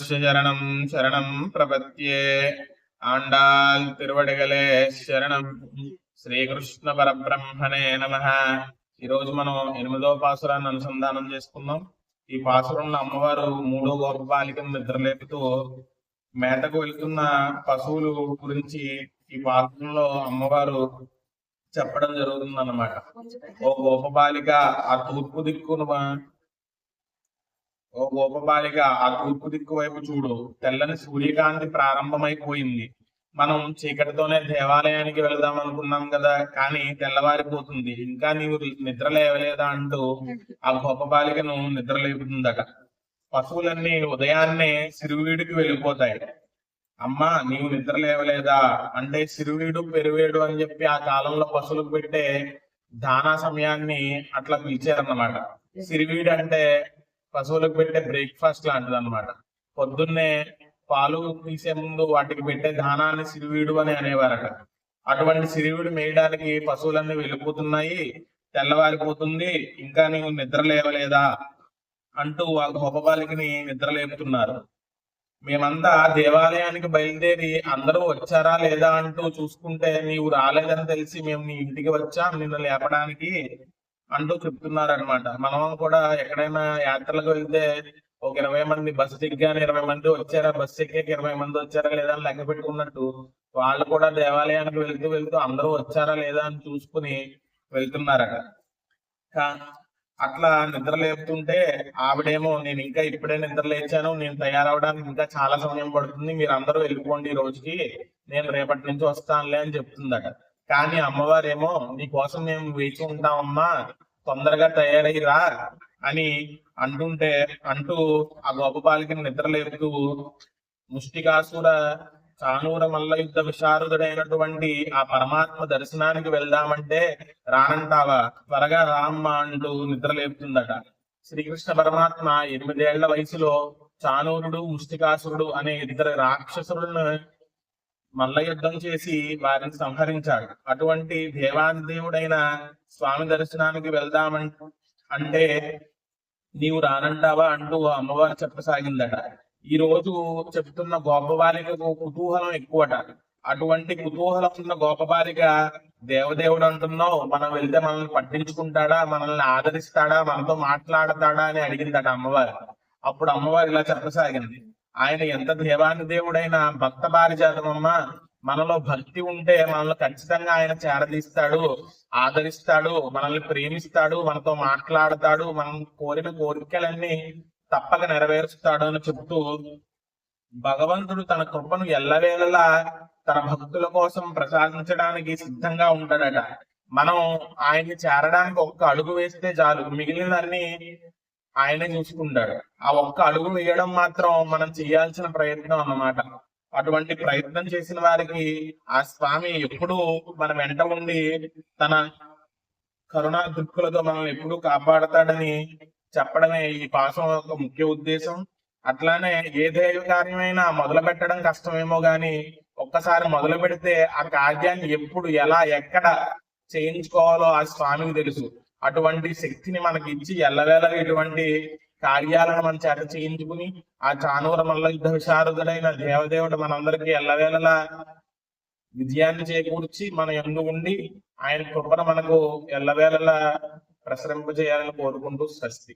శరణం శరణం ప్రపత్యే ఆండాల్ తిరువడిగలే శరణం శ్రీకృష్ణ పరబ్రహ్మణే నమ ఈరోజు మనం ఎనిమిదో పాసురాన్ని అనుసంధానం చేసుకుందాం. ఈ పాసురంలో అమ్మవారు మూడో గోపబాలికను నిద్రలేపుతూ మేతకు వెళ్తున్న పశువులు గురించి ఈ పాసురంలో అమ్మవారు చెప్పడం జరుగుతుంది అన్నమాట ఓ గోపబాలిక ఆ తూర్పు దిక్కును ఓ గోపబాలిక ఆ తూర్పు దిక్కు వైపు చూడు. తెల్లని సూర్యకాంతి ప్రారంభమైపోయింది. మనం చీకటితోనే దేవాలయానికి వెళదాం అనుకున్నాం కదా కానీ తెల్లవారిపోతుంది. ఇంకా నీవు నిద్ర లేవలేదా అంటూ ఆ గోపబాలికను నిద్ర లేపుతుందట. పశువులన్నీ ఉదయాన్నే సిరువీడికి వెళ్ళిపోతాయి. అమ్మా నీవు నిద్ర లేవలేదా? అంటే సిరువీడు పెరువేడు అని చెప్పి ఆ కాలంలో పశువులకు పెట్టే దానా సమయాన్ని అట్లా పిలిచారన్నమాట. సిరివీడు అంటే పశువులకు పెట్టే బ్రేక్ఫాస్ట్ లాంటిది అనమాట పొద్దున్నే పాలు తీసే ముందు వాటికి పెట్టే దానాన్ని సిరివీడు అని అనేవారట. అటువంటి సిరివీడు మేయడానికి పశువులన్నీ వెళ్ళిపోతున్నాయి తెల్లవారిపోతుంది ఇంకా నీవు నిద్ర లేవలేదా అంటూ వాళ్ళ గోపబాలికని నిద్ర లేపుతున్నారు. మేమంతా దేవాలయానికి బయలుదేరి అందరూ వచ్చారా లేదా అంటూ చూసుకుంటే నీవు రాలేదని తెలిసి మేము నీ ఇంటికి వచ్చాం నిన్ను లేపడానికి అంటూ చెప్తున్నారు అనమాట మనం కూడా ఎక్కడైనా యాత్రలకు వెళ్తే ఒక ఇరవై మంది బస్సు దిగ్గానే ఇరవై మంది వచ్చారా? బస్సు ఎక్కాక ఇరవై మంది వచ్చారా? లేదా అని లెక్క పెట్టుకున్నట్టు వాళ్ళు కూడా దేవాలయానికి వెళ్తూ వెళ్తూ అందరూ వచ్చారా? లేదా అని చూసుకుని వెళ్తున్నారట. అట్లా నిద్ర లేపుతుంటే ఆవిడేమో నేను ఇంకా ఇప్పుడే నిద్ర లేచాను నేను తయారవడానికి ఇంకా చాలా సమయం పడుతుంది మీరు అందరూ వెళ్ళిపోండి ఈ రోజుకి నేను రేపటి నుంచి వస్తానులే అని చెప్తుందట. కానీ అమ్మవారేమో నీకోసం మేము వేచి ఉంటామమ్మా తొందరగా తయారై అని అంటుంటే అంటూ ఆ గోపబాలికని నిద్ర లేపుతూ ముష్టికాసుర చానూర మల్ల యుద్ధ విశారదుడైనటువంటి ఆ పరమాత్మ దర్శనానికి వెళ్దామంటే రానంటావా? త్వరగా రామ్మ అంటూ నిద్ర లేపుతుందట. శ్రీకృష్ణ పరమాత్మ ఎనిమిదేళ్ళ వయసులో చానూరుడు ముష్టికాసురుడు అనే ఇద్దరు రాక్షసులను మల్ల యుద్ధం చేసి వారిని సంహరించాడు. అటువంటి దేవాదేవుడైన స్వామి దర్శనానికి వెళ్దామం అంటే నీవు రానంటావా అంటూ అమ్మవారు చెప్పసాగిందట. ఈ రోజు చెప్తున్న గోపబాలికకు కుతూహలం ఎక్కువట. అటువంటి కుతూహలం ఉన్న గోపబాలిక దేవదేవుడు అంటున్నావు మనం వెళ్తే మనల్ని పట్టించుకుంటాడా మనల్ని ఆదరిస్తాడా మనతో మాట్లాడతాడా అని అడిగిందట అమ్మవారు. అప్పుడు అమ్మవారు ఇలా చెప్పసాగింది. ఆయన ఎంత దేవాని దేవుడైన భక్త పారిజాతమమ్మా మనలో భక్తి ఉంటే మనల్ని ఖచ్చితంగా ఆయన చేరదీస్తాడు ఆదరిస్తాడు మనల్ని ప్రేమిస్తాడు మనతో మాట్లాడతాడు మనం కోరిన కోరికలన్నీ తప్పక నెరవేరుస్తాడు అని చెప్తూ భగవంతుడు తన కృపను ఎల్లవేళలా తన భక్తుల కోసం ప్రసాదించడానికి సిద్ధంగా ఉంటాడట. మనం ఆయన్ని చేరడానికి ఒక్క అడుగు వేస్తే చాలు. మిగిలినన్ని ఆయన చూసుకుంటాడు. ఆ ఒక్క అడుగు వేయడం మాత్రం మనం చేయాల్సిన ప్రయత్నం అన్నమాట. అటువంటి ప్రయత్నం చేసిన వారికి ఆ స్వామి ఎప్పుడూ మన వెంట ఉండి తన కరుణా దృక్కులతో మనం ఎప్పుడూ కాపాడతాడని చెప్పడమే ఈ పాసం యొక్క ముఖ్య ఉద్దేశం. అట్లానే ఏ దైవ కార్యమైనా మొదలు పెట్టడం కష్టమేమో గాని ఒక్కసారి మొదలు పెడితే ఆ కార్యాన్ని ఎప్పుడు ఎలా ఎక్కడ చేయించుకోవాలో ఆ స్వామికి తెలుసు. అటువంటి శక్తిని మనకి ఇచ్చి ఎల్లవేళ ఇటువంటి కార్యాలను మన చేత చేయించుకుని ఆ చానూర మల్ల యుద్ధ విశారదుడైన దేవదేవుడు మనందరికీ ఎల్లవేళలా విజయాన్ని చేకూర్చి మన ఎందు ఉండి ఆయన కృపను మనకు ఎల్లవేళలా ప్రసరింపజేయాలని కోరుకుంటూ స్వస్తి